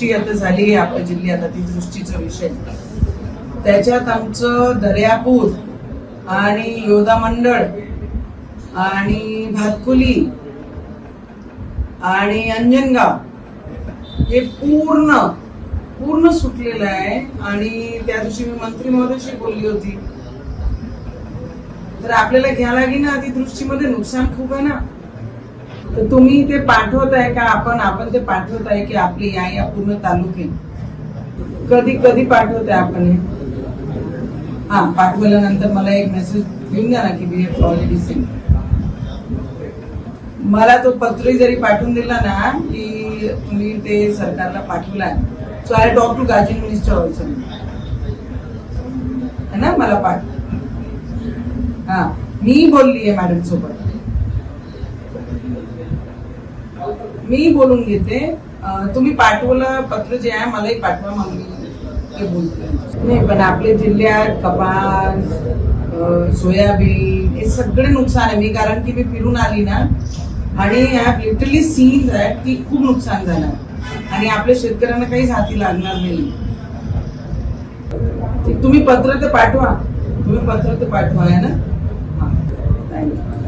दृष्टी आता झाली आहे आपल्या जिल्ह्यात अतिवृष्टीचा विषय. त्याच्यात आमचं दर्यापूर आणि योदा मंडळ आणि भातकुली आणि अंजनगाव हे पूर्ण पूर्ण सुटलेलं आहे. आणि त्या दिवशी मी मंत्री महोदयाशी बोलली होती. तर आपल्याला घ्यायला लागेल ना अतिवृष्टीमध्ये नुकसान खूप आहे ना. तर तुम्ही ते पाठवत आहे का? आपण आपण ते पाठवत आहे की आपले या या पूर्ण तालुके. कधी कधी पाठवत आहे आपण हे. हा पाठवल्यानंतर मला एक मेसेज घेऊन द्या ना की बी एफ ऑलरेडी सेंड मला तो पत्री जरी पाठवून दिला ना की तुम्ही ते सरकारला पाठवलाय. So I talk to guardian minister also है ना? मला पाठ हा मी बोलली आहे मॅडम सोबत. मी बोलून घेते. तुम्ही पाठवलं पत्र जे आहे मलाही पाठवा मग मी ते बोलते. नाही पण आपल्या जिल्ह्यात कपास सोयाबीन हे सगळे नुकसान आहे. मी कारण की मी फिरून आली ना आणि लिटरली सीन आहे की खूप नुकसान झालं. आणि आपल्या शेतकऱ्यांना काहीच हाती लागणार नाही. तुम्ही पत्र ते पाठवा. तुम्ही पत्र ते पाठवा आहे ना? हा. थँक्यू